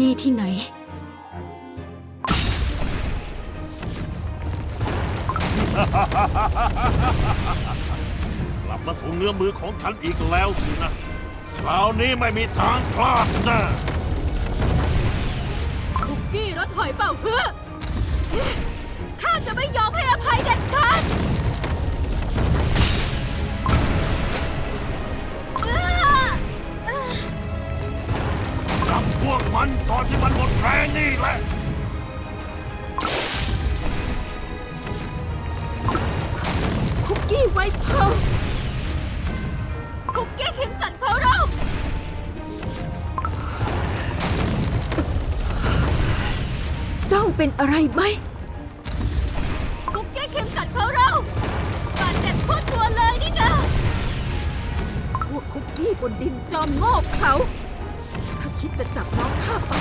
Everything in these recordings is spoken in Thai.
นี่ที่ไหน กลับมาสู่เนื้อมือของฉันอีกแล้วสินะคราวนี้ไม่มีทางพลาดแน่คุกกี้รถหอยเป่าเพื่อข้าจะไม่ยอมให้อภัยเด็ดขาด จับพวกมันก่อนที่มันหมดแรงนี่แหละ คุกกี้ไวท์เพร์ลคุกกี้คิมสันเพร์ลเราเจ้าเป็นอะไรไหม คุกกี้คิมสันเพร์ลเราบาดเจ็บทั่วตัวเลยนี่นะ พวกคุกกี้บนดินจอมโง่เขาถ้า คิดจะจับน้องข้าไป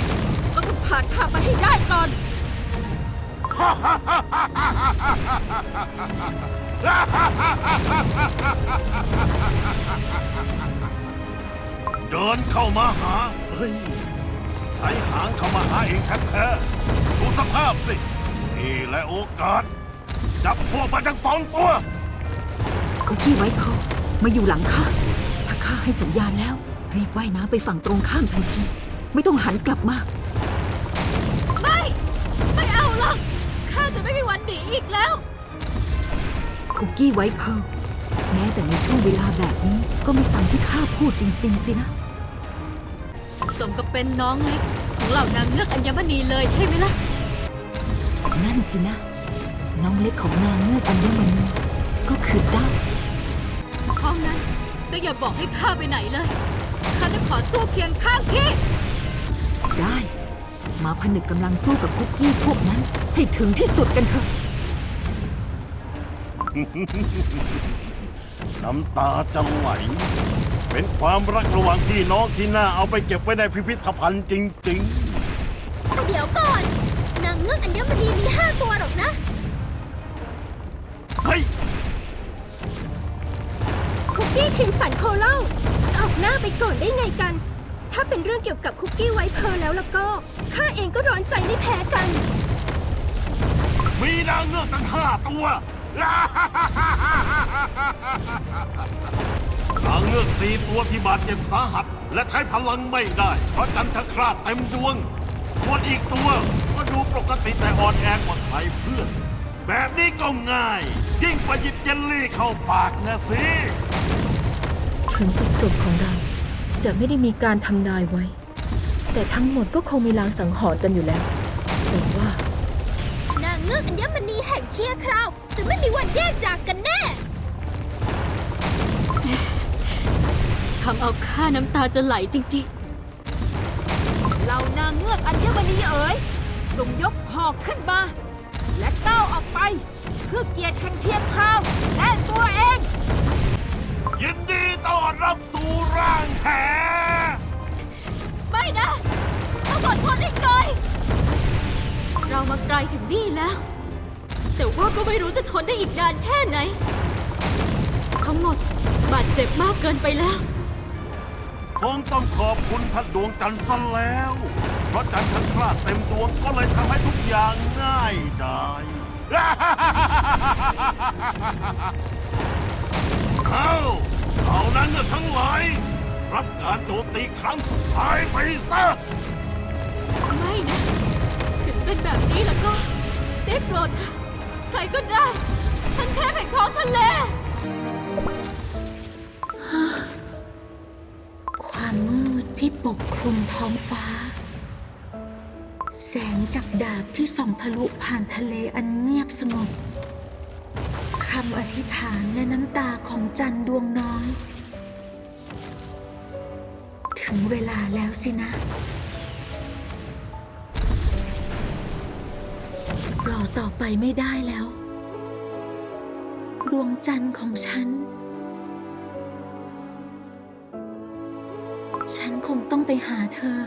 ก็ต้องผ่านข้าไปให้ได้ก่อน เดินเข้ามาหา เฮ้ย ใช้หางเข้ามาหาเองแท้ๆดูสภาพสิ นี่แหละโอกาส จับพวกมันทั้งสองตัว คุกกี้ไว้เขามาอยู่หลังข้า ถ้าข้าให้สัญญาณแล้ว รีบว่ายน้ำไปฝั่งตรงข้ามทันที ไม่ต้องหันกลับมา ไม่ ไม่เอาหรอก ข้าจะไม่มีวันหนีอีกแล้ว คุกกี้ไว้เพร์ลแม้แต่ในช่วงเวลาแบบนี้ก็ไม่ฟังที่ข้าพูดจริง ๆ สินะ สมกับเป็นน้องเล็กของเหล่านางเงือกอัญมณีเลยใช่ไหมล่ะ นั่นสินะ น้องเล็กของนางเงือกอัญมณีก็คือเจ้า ห้องนั้นก็อย่าบอกให้ข้าไปไหนเลย ข้าจะขอสู้เคียงข้างพี่ ได้ มาผนึกกำลังสู้กับคุกกี้พวกนั้น ให้ถึงที่สุดกันเถอะ น้ำตาจะไหล เป็นความรักระหว่างพี่น้องที่น่าเอาไปเก็บไว้ในพิพิธภัณฑ์จริงแต่เดี๋ยวก่อน นางเงือกอัญมณีมีห้าตัวหรอกนะ ๆ เฮ้ย คุกกี้คิมสันโคเล่า จะออกหน้าไปก่อนได้ไงกัน ถ้าเป็นเรื่องเกี่ยวกับคุกกี้ไวท์เพอร์แล้วแล้วก็ข้าเองก็ร้อนใจไม่แพ้กัน มีนางเงือกตั้งห้าตัว นางเงือกสี่ตัวที่บาดเจ็บสาหัส และใช้พลังไม่ได้ เพราะจันทคราตเต็มดวงส่วนอีกตัวก็ดูปกติแต่อ่อนแอกว่าใครเพื่อน แบบนี้ก็ง่าย ยิ่งกว่าหยิบเยลลี่เข้าปากนะสิ ถึงจุดจบของเรา จะไม่ได้มีการทำนายไว้ แต่ทั้งหมดก็คงมีลางสังหรณ์กันอยู่แล้วแต่ว่า นางเงือกอัญมณีแห่งเทียคราว จะไม่มีวันแยกจากกันแน่ทำเอาข้าน้ำตาจะไหลจริงเหล่านางเงือกอัญมณีเอ๋ยจงยกหอกขึ้นมา และก้าวออกไป เพื่อเกียรติแห่งเทียมคราวและตัวเอง ยินดีต้อนรับสู่ร่างแหๆไม่นะต้องอดทนอีกหน่อยเรามาไกลถึงนี่แล้ว แต่ว่าก็ไม่รู้จะทนได้อีกนานแค่ไหน ทั้งหมดบาดเจ็บมากเกินไปแล้ว คงต้องขอบคุณพระดวงจันทร์ซะแล้ว เพราะจันทร์คราดเต็มดวงก็เลยทำให้ทุกอย่างง่ายได้ เอาเอานั้นเนทั้งหลาย รับการโจมตีครั้งสุดท้ายไปซะ ไม่นะถึงเป็นแบบนี้แล้วก็ได้โปรดเถอะใครก็ได้ ท่านเทพแห่งท้องทะเล ความมืดที่ปกคลุมท้องฟ้า แสงจากดาบที่ส่องทะลุผ่านทะเลอันเงียบสงบคำอธิษฐานและน้ำตาของจันทร์ดวงน้อย ถึงเวลาแล้วสินะ รอต่อไปไม่ได้แล้ว ดวงจันทร์ของฉัน ฉันคงต้องไปหาเธอ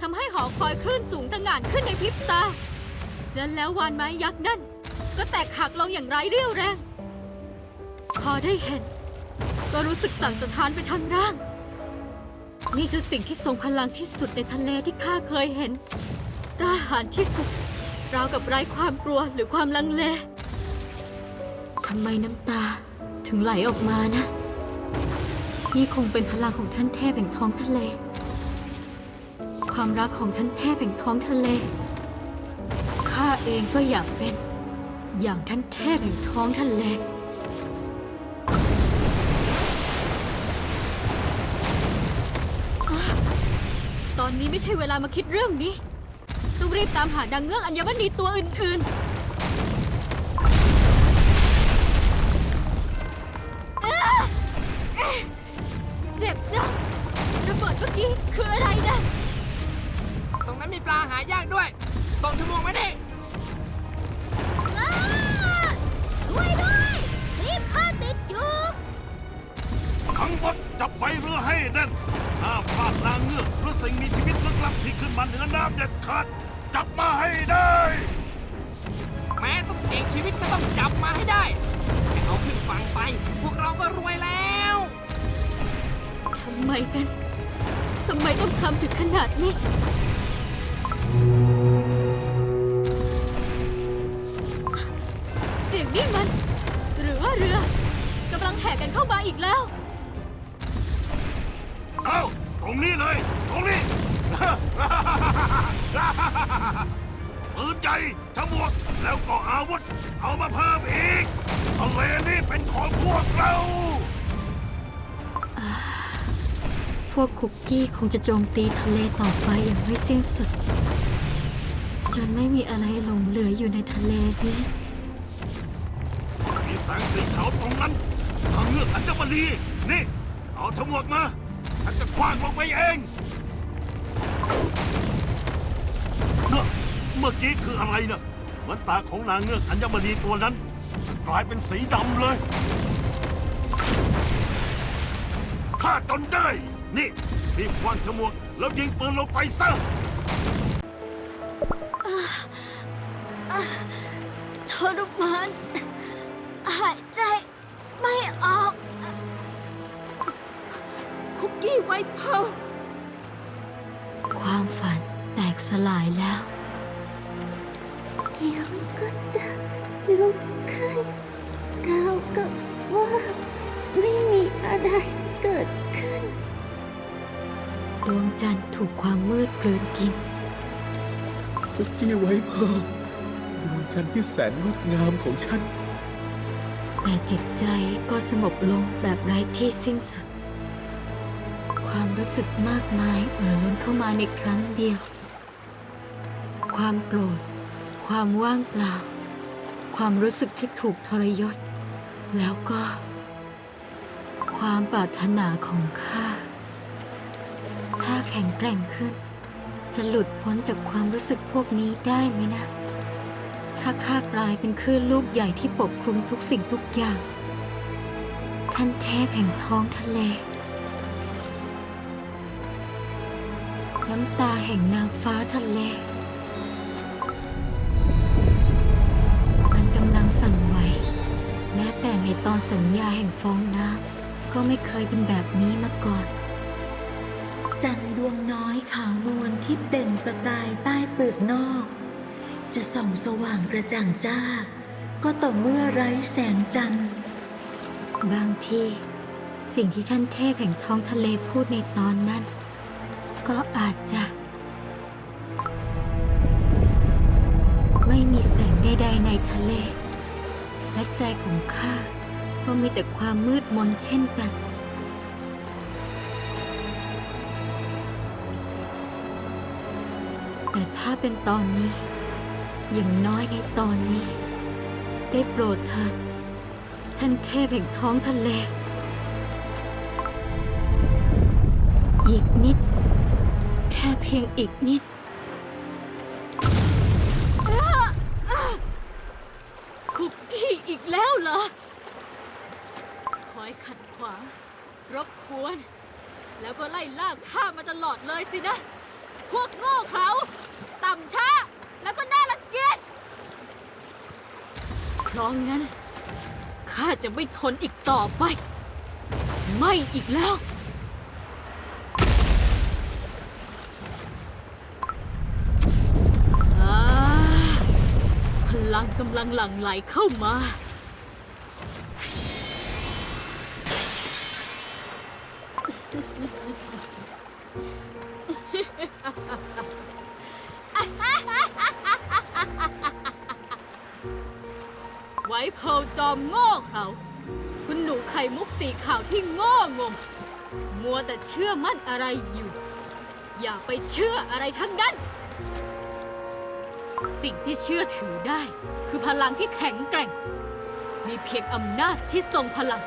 ทำให้หอคอยคลื่นสูงตะหง่านขึ้นในพริบตา และแล้ววานไม้ยักษ์นั่น ก็แตกหักลงอย่างไร้เรี่ยวแรง พอได้เห็น ก็รู้สึกสั่นสะท้านไปทั้งร่าง นี่คือสิ่งที่ทรงพลังที่สุดในทะเลที่ข้าเคยเห็นกล้าหาญที่สุดราวกับไร้ความกลัวหรือความลังเลทำไมน้ำตาถึงไหลออกมานะ นี่คงเป็นพลังของท่านเทพแห่งท้องทะเล ความรักของท่านเทพแห่งท้องทะเล ข้าเองก็อยากเป็น อย่างท่านเทพแห่งท้องทะเลตอนนี้ไม่ใช่เวลามาคิดเรื่องนี้ ต้องรีบตามหานางเงือกอัญมณีตัวอื่นๆอ้าเจ็บจังระเบิดเมื่อกี้คืออะไรนะ มีปลาหายากด้วยส่งชั่วโมงไว้นี่ช่วยด้วย รีบข้าติดอยู่ ทั้งหมดจับไปเรือให้แน่นห้ามพลาดนางเงือกหรือสิ่งมีชีวิตลึกลับที่ขึ้นมาเหนือน้ำเด็ดขาด จับมาให้ได้ แม้ต้องเสี่ยงชีวิตก็ต้องจับมาให้ได้แค่เอาขึ้นฝั่งไป พวกเราก็รวยแล้ว ทำไมกัน ทำไมต้องทำถึงขนาดนี้ เสียงนี่มัน หรือว่าเรือกำลังแห่กันเข้ามาอีกแล้วเอ้าตรงนี้เลย ตรงนี้ ปืนใหญ่ฉมวกแล้วก็อาวุธ เอามาเพิ่มอีกทะเลนี้เป็นของพวกเรา พวกคุกกี้คงจะโจมตีทะเลต่อไปอย่างไม่สิ้นสุด จนไม่มีอะไรหลงเหลืออยู่ในทะเลนี้มีแสงสีขาวตรงนั้นทางเงือกอัญมณีนี่ เอาฉมวกมาฉันจะคว้างลงไปเองเมื่อเมื่อกี้คืออะไรนะเหมือนตาของนางเงือกอัญมณีตัวนั้น กลายเป็นสีดำเลยฆ่าจนได้ นี่รีบวางฉมวกแล้วยิงปืนลงไปซะทรมานหายใจไม่ออก คุกกี้ไวท์เพร์ลความฝันแตกสลายแล้วเดี๋ยวก็จะลุกขึ้นเราวกับว่าไม่มีอะไรเกิดขึ้น ดวงจันทร์ถูกความมืดกลืนกิน คุกกี้ไว้เพอดวงจันทร์ที่แสนงดงามของฉัน แต่จิตใจก็สงบลงแบบไร้ที่สิ้นสุด ความรู้สึกมากมายเอ่อล้นเข้ามาในครั้งเดียว ความโกรธ ความว่างเปล่า ความรู้สึกที่ถูกทรยศ แล้วก็ ความปรารถนาของข้า ถ้าแข็งแกร่งขึ้น จะหลุดพ้นจากความรู้สึกพวกนี้ได้ไหมนะ ถ้าข้ากลายเป็นคลื่นลูกใหญ่ที่ปกคลุมทุกสิ่งทุกอย่าง ท่านเทพแห่งท้องทะเล น้ำตาแห่งนางฟ้าทะเล มันกำลังสั่นไหวแม้แต่ในตอนสัญญาแห่งฟองน้ำก็ไม่เคยเป็นแบบนี้มาก่อน น้อยขาวนวลที่เปล่งประกายใต้เปลือกนอก จะส่องสว่างกระจ่างจ้า ก็ต่อเมื่อไร้แสงจันทร์ บางที สิ่งที่ท่านเทพแห่งท้องทะเลพูดในตอนนั้น ก็อาจจะ ไม่มีแสงใดๆในทะเล และใจของข้าก็มีแต่ความมืดมนเช่นกัน แต่ถ้าเป็นตอนนี้ อย่างน้อยในตอนนี้ ได้โปรดเถิดท่านเทพแห่งท้องทะเล อีกนิด แค่เพียงอีกนิด คุกกี้อีกแล้วเหรอ คอยขัดขวาง รบกวน แล้วก็ไล่ล่าข้ามาตลอดเลยสินะ พวกโง่เขา ต่ำช้า แล้วก็น่ารังเกียจเพราะงั้น ข้าจะไม่ทนอีกต่อไป ไม่อีกแล้ว อ่าพลังกำลังหลั่งไหลเข้ามา เพลจอมโง่เขาคุณหนูไข่มุกสีขาวที่โง่งม มัวแต่เชื่อมั่นอะไรอยู่ อย่าไปเชื่ออะไรทั้งนั้น สิ่งที่เชื่อถือได้ คือพลังที่แข็งแกร่ง มีเพียงอำนาจที่ทรงพลัง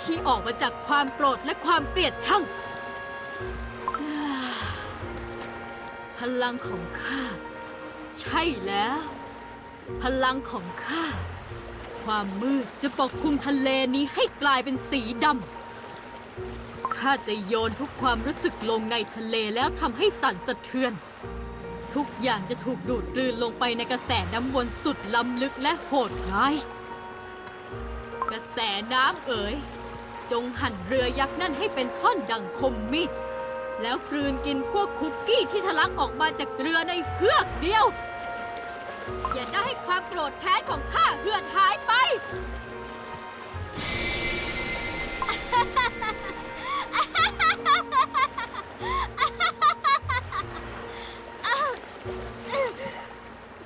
ที่ออกมาจากความโกรธและความเกลียดชังอ่าพลังของข้า ใช่แล้ว พลังของข้า ความมืดจะปกคลุมทะเลนี้ให้กลายเป็นสีดำ ข้าจะโยนทุกความรู้สึกลงในทะเลแล้วทำให้สั่นสะเทือน ทุกอย่างจะถูกดูดกลืนลงไปในกระแสน้ำวนสุดล้ำลึกและโหดร้าย กระแสน้ำเอ๋ย จงหั่นเรือยักษ์นั่นให้เป็นท่อนดังคมมีดแล้วกลืนกินพวกคุกกี้ที่ทะลักออกมาจากเรือในเฮือกเดียว อย่าได้ให้ความโกรธแค้นของข้าเหือดหายไป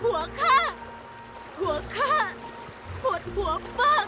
หัวข้า หัวข้าปวดหัวมาก